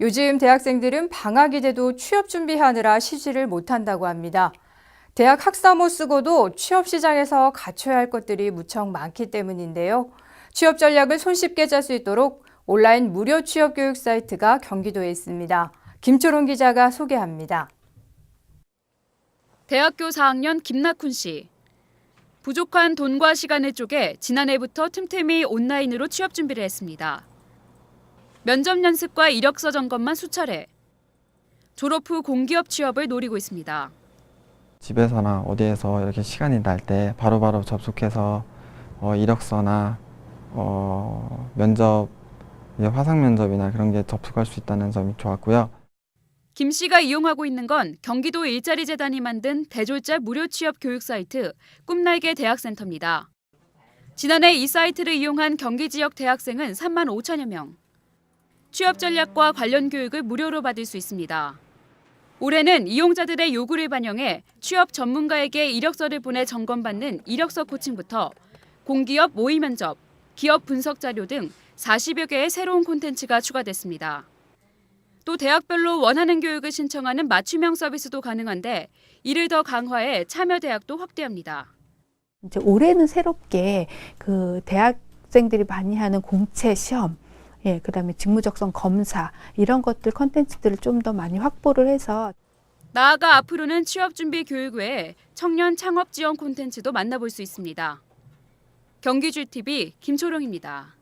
요즘 대학생들은 방학이 돼도 취업 준비하느라 쉬지를 못한다고 합니다. 대학 학사모 쓰고도 취업 시장에서 갖춰야 할 것들이 무척 많기 때문인데요. 취업 전략을 손쉽게 짤 수 있도록 온라인 무료 취업 교육 사이트가 경기도에 있습니다. 김초롱 기자가 소개합니다. 대학교 4학년 김낙훈 씨. 부족한 돈과 시간을 쪼개 지난해부터 틈틈이 온라인으로 취업 준비를 했습니다. 면접 연습과 이력서 점검만 수차례. 졸업 후 공기업 취업을 노리고 있습니다. 집에서나 어디에서 이렇게 시간이 날 때 바로바로 접속해서 어, 이력서나 어, 면접, 화상 면접이나 그런 게 접속할 수 있다는 점이 좋았고요. 김 씨가 이용하고 있는 건 경기도 일자리 재단이 만든 대졸자 무료 취업 교육 사이트 꿈날개 대학센터입니다. 지난해 이 사이트를 이용한 경기 지역 대학생은 3만 5천여 명. 취업 전략과 관련 교육을 무료로 받을 수 있습니다. 올해는 이용자들의 요구를 반영해 취업 전문가에게 이력서를 보내 점검받는 이력서 코칭부터 공기업 모의 면접, 기업 분석 자료 등 40여 개의 새로운 콘텐츠가 추가됐습니다. 또 대학별로 원하는 교육을 신청하는 맞춤형 서비스도 가능한데 이를 더 강화해 참여 대학도 확대합니다. 이제 올해는 새롭게 그 대학생들이 많이 하는 공채 시험, 예, 그 다음에 직무적성 검사 이런 것들 컨텐츠들을 좀 더 많이 확보를 해서 나아가 앞으로는 취업 준비 교육 외에 청년 창업 지원 콘텐츠도 만나볼 수 있습니다. 경기주 TV 김초롱입니다.